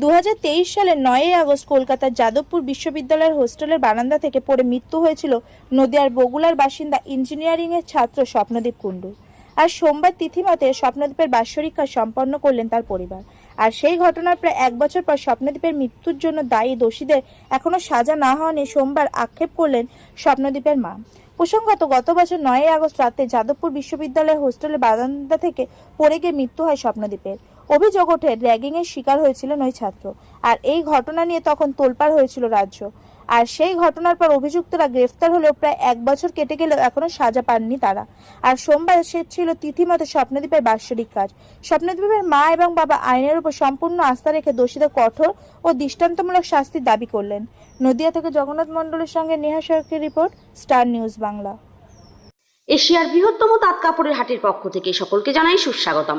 দু হাজার তেইশ সালের নয়ই আগস্ট কলকাতার যাদবপুর বিশ্ববিদ্যালয়ের হোস্টেলের বারান্দা থেকে পড়ে মৃত্যু হয়েছিল নদিয়ার বগুলার বাসিন্দা ইঞ্জিনিয়ারিংয়ের ছাত্র স্বপ্নদীপ কুণ্ডু। আর সোমবার তিথিমতে স্বপ্নদীপের বাৎসরিক সম্পন্ন করলেন তার পরিবার। আর সেই ঘটনার প্রায় এক বছর পর স্বপ্নদীপের মৃত্যুর জন্য দায়ী দোষীদের এখনও সাজা না হওয়া নিয়ে সোমবার আক্ষেপ করলেন স্বপ্নদীপের মা। প্রসঙ্গত, গত বছর নয়ই আগস্ট রাতে যাদবপুর বিশ্ববিদ্যালয়ের হোস্টেলের বারান্দা থেকে পড়ে গিয়ে মৃত্যু হয় স্বপ্নদীপের। অভিযোগ ওঠে র্যাগিং এর শিকার হয়েছিলেন ওই ছাত্র। আর এই ঘটনা নিয়ে তখন তোলপাড় হয়েছিল রাজ্য। আর সেই ঘটনার পর অভিযুক্তরা গ্রেফতার হলেও প্রায় এক বছর কেটে গেলেও এখনও সাজা পাননি তারা। আর সোমবার সে ছিল তিথিমতো স্বপ্নদীপের বাৎসরিক কাজ। স্বপ্নদীপের মা এবং বাবা আইনের উপর সম্পূর্ণ আস্থা রেখে দোষীদের কঠোর ও দৃষ্টান্তমূলক শাস্তির দাবি করলেন। নদিয়া থেকে জগন্নাথ মণ্ডলের সঙ্গে নেহা সরকারের রিপোর্ট, স্টার নিউজ বাংলা। এশিয়ার বৃহত্তম তাঁত কাপড়ের হাটের পক্ষ থেকে সকলকে জানাই সুস্বাগতম।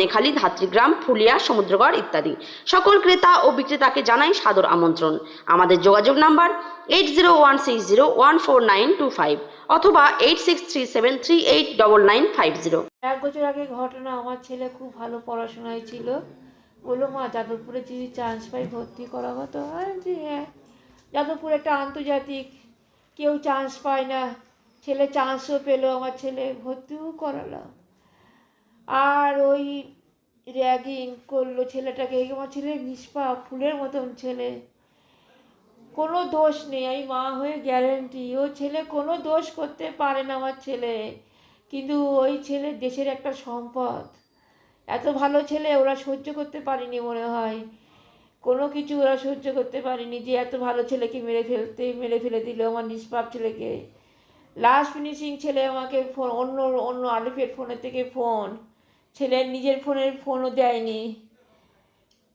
ধনেখালি ধাত্রীগ্রাম ফুলিয়া সমুদ্রগড় ইত্যাদি। সকল ক্রেতা ও বিক্রেতাকে জানাই সাদর আমন্ত্রণ। আমাদের যোগাযোগ number eight zero one six zero one four nine two five অথবা eight six three seven three eight double nine five zero এক বছর আগে ঘটনা আমার ছেলে খুব ভালো পড়াশোনায় ছিল। বলল মা যাদবপুরে যদি চান্স পাই ভর্তি করা হতো আমি বলছি, হ্যাঁ। যাদবপুর একটা আন্তর্জাতিক কেউ চান্স পায় না। ছেলে চান্সও পেল আমার ছেলে ভর্তিও করালাম আর ওই র্যাগিং করল ছেলেটাকে আমার ছেলে নিষ্পাপ, ফুলের মতন ছেলে। কোনো দোষ নেই, আমি মা হয়ে গ্যারেন্টি ও ছেলে কোনো দোষ করতে পারে না আমার ছেলে। কিন্তু ওই ছেলে দেশের একটা সম্পদ। এত ভালো ছেলে ওরা সহ্য করতে পারেনি মনে হয়। কোনো কিছু ওরা সহ্য করতে পারেনি যে এত ভালো ছেলেকে মেরে ফেলতে, মেরে ফেলে দিল আমার নিষ্পাপ ছেলেকে। লাস্ট ফিনিশিং ছেলে আমাকে ফোন অন্য অন্য আলিফের ফোনের থেকে ফোন ছেলের নিজের ফোনের ফোনও দেয়নি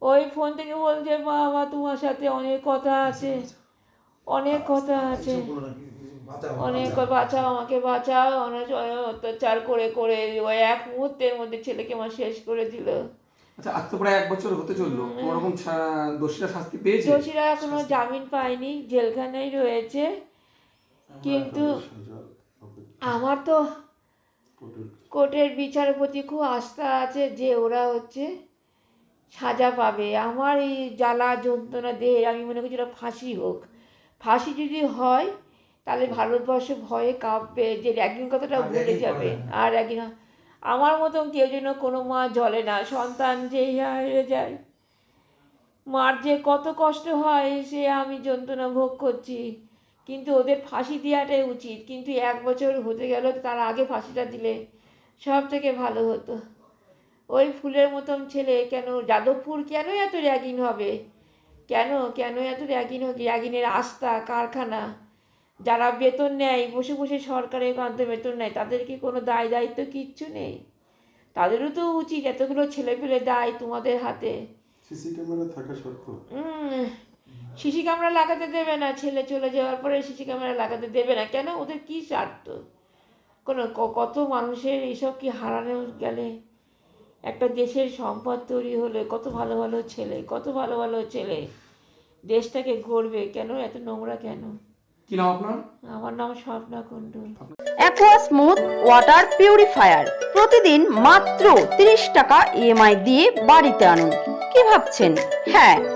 ওই ফোন থেকে বলছে আমার তোমার সাথে অনেক কথা আছে অনেক কথা আছে অনেক বাঁচাও আমাকে বাঁচাও অনেক অত্যাচার করে করে ওই এক মুহূর্তের মধ্যে ছেলেকে আমার শেষ করে দিল আচ্ছা আজ তো প্রায় এক বছর হতে চলল কোন রকম দোষীরা শাস্তি পেয়েছে দোষীরা এখনও জামিন পায়নি জেলখানায় রয়েছে কিন্তু আমার তো কোর্টের বিচারের প্রতি খুব আস্থা আছে যে ওরা হচ্ছে সাজা পাবে। আমার এই জ্বালা যন্ত্রণা দেহে আমি মনে করছি ওরা ফাঁসি হোক। ফাঁসি যদি হয় তাহলে ভারতবর্ষ ভয়ে কাঁপবে যে র্যাগিং কথাটা ভুলে যাবে। আর র্যাগিং আমার মতন কেউ যেন কোনো মা জলে না। সন্তান যে হেরে যায়। মার যে কত কষ্ট হয় সে আমি যন্ত্রণা ভোগ করছি। কিন্তু ওদের ফাঁসি দেওয়াটাই উচিত। কিন্তু এক বছর হতে গেল তার আগে ফাঁসিটা দিলে সব থেকে ভালো হতো। ওই ফুলের মতন ছেলে কেন যাদবপুর কেন এত র্যাগিং হবে? কেন কেন এত র্যাগিং হবে? র্যাগিনের আস্থা কারখানা যারা বেতন নেয় বসে বসে সরকারের কান্তে বেতন নেয় তাদের কি কোনো দায় দায়িত্ব কিচ্ছু নেই? তাদেরও তো উচিত এতগুলো ছেলে পেলে দায় তোমাদের হাতে। সিসি ক্যামেরা থাকা সত্ত্বেও। সিসি ক্যামেরা লাগাতে দেবে না ছেলে চলে যাওয়ার পরে সিসি ক্যামেরা লাগাতে দেবে না। কেন? ওদের কী স্বার্থ? কোনো কত মানুষের এইসব কি হারানো গেলে? একটা দেশের সম্পদ তৈরি হলে কত ভালো ভালো ছেলে কত ভালো ভালো ছেলে দেশটাকে গড়বে। কেন? এত নোংরা কেন? কি নাম আপনার? আমার নাম Swapna Kundu. Aqua smooth water purifier. প্রতিদিন মাত্র 30 টাকা ইএমআই দিয়ে বাড়িতে আনুন। কি ভাবছেন? হ্যাঁ